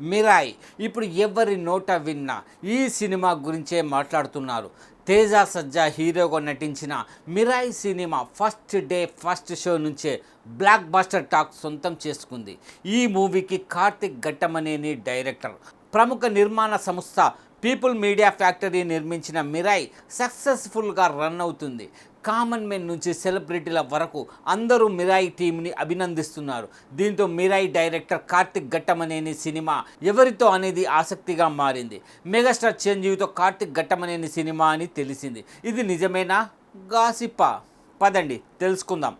Mirai. ఇప్పుడు ఎవరి నోట విన్నా ఈ సినిమా గురించే మాట్లాడుతున్నారు. తేజ సజ్జా హీరోగా నటించిన Mirai cinema first day first show నుంచే బ్లాక్ బస్టర్ టాక్ సొంతం చేసుకుంది. ఈ మూవీకి కార్తిక్ ఘట్టమనేని డైరెక్టర్. ప్రముఖ నిర్మాణ సంస్థ పీపుల్ మీడియా ఫ్యాక్టరీ నిర్మించిన మిరాయ్ సక్సెస్ఫుల్గా రన్ అవుతుంది. కామన్ మెన్ నుంచి సెలబ్రిటీల వరకు అందరూ మిరాయి టీంని అభినందిస్తున్నారు. దీంతో మిరాయి డైరెక్టర్ కార్తిక్ ఘట్టమనేని సినిమా ఎవరితో అనేది ఆసక్తిగా మారింది. మెగాస్టార్ చిరంజీవితో కార్తిక్ ఘట్టమనేని సినిమా అని తెలిసింది. ఇది నిజమేనా? గాసిప్పా పదండి తెలుసుకుందాం.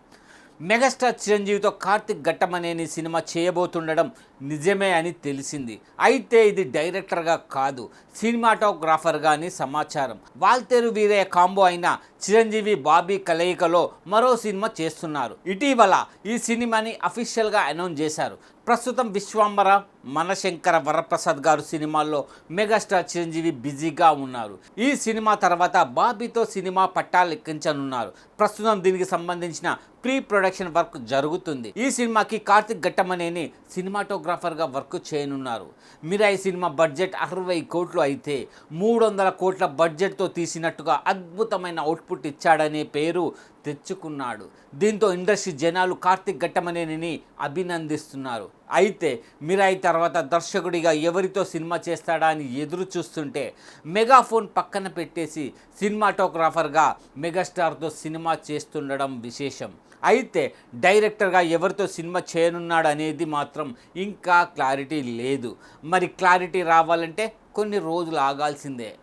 మెగాస్టార్ చిరంజీవితో కార్తిక్ ఘట్టమనేని సినిమా చేయబోతుండడం నిజమే అని తెలిసింది. అయితే ఇది డైరెక్టర్గా కాదు సినిమాటోగ్రాఫర్గా అని సమాచారం. వాల్తేరు వీరయ్య కాంబో అయిన చిరంజీవి బాబీ కలయికలో మరో సినిమా చేస్తున్నారు. ఇటీవల ఈ సినిమాని అఫీషియల్గా అనౌన్స్ చేశారు. ప్రస్తుతం విశ్వాంబర మనశంకర వరప్రసాద్ గారు సినిమాల్లో మెగాస్టార్ చిరంజీవి బిజీగా ఉన్నారు. ఈ సినిమా తర్వాత బాబీతో సినిమా పట్టాలెక్కించనున్నారు ప్రస్తుతం దీనికి సంబంధించిన ప్రీ ప్రొడక్షన్ వర్క్ జరుగుతుంది. ఈ సినిమాకి కార్తిక్ ఘట్టమనేని సినిమాటోగ్రాఫర్గా వర్క్ చేయనున్నారు. మిరాయి సినిమా బడ్జెట్ అరవై కోట్లు అయితే మూడు వందల కోట్ల బడ్జెట్తో తీసినట్టుగా అద్భుతమైన అవుట్పుట్ ఇచ్చాడనే పేరు తెచ్చుకున్నాడు. దీంతో ఇండస్ట్రీ జనాలు కార్తిక్ ఘట్టమనేనిని అభినందిస్తున్నారు. అయితే మిరాయి తర్వాత దర్శకుడిగా ఎవరితో సినిమా చేస్తాడా అని ఎదురు చూస్తుంటే మెగాఫోన్ పక్కన పెట్టేసి సినిమాటోగ్రాఫర్గా మెగాస్టార్తో సినిమా చేస్తుండడం విశేషం. అయితే డైరెక్టర్గా ఎవరితో సినిమా చేయనున్నాడు అనేది మాత్రం ఇంకా క్లారిటీ లేదు. మరి క్లారిటీ రావాలంటే కొన్ని రోజులు ఆగాల్సిందే.